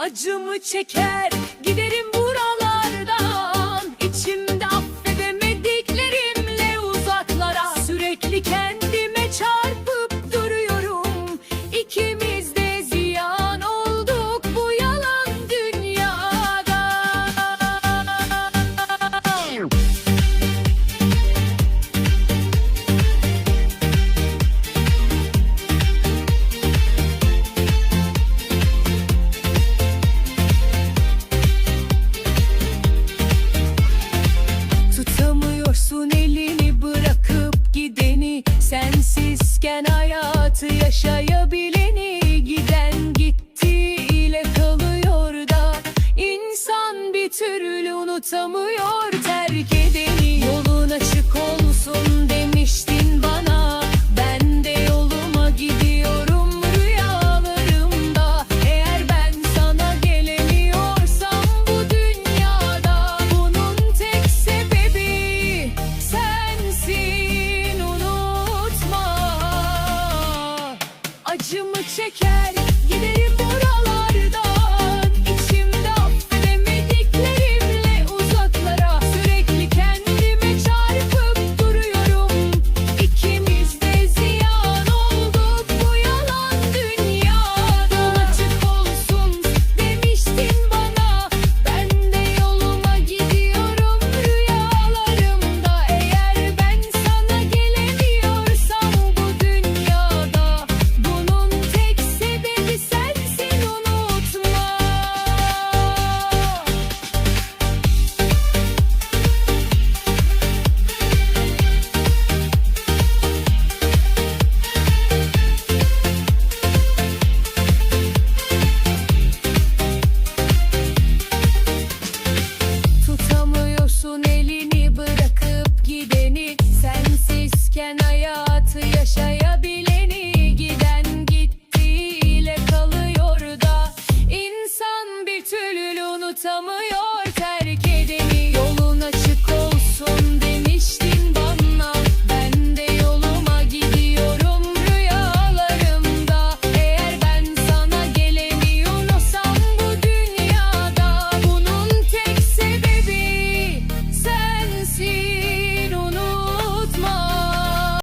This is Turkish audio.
Acımı çeker giderim bu Risken hayatı yaşayabileni giden gitti ile kalıyor da insan bir türlü unutamıyor terk edip acımı çeker hayatı yaşayabilir.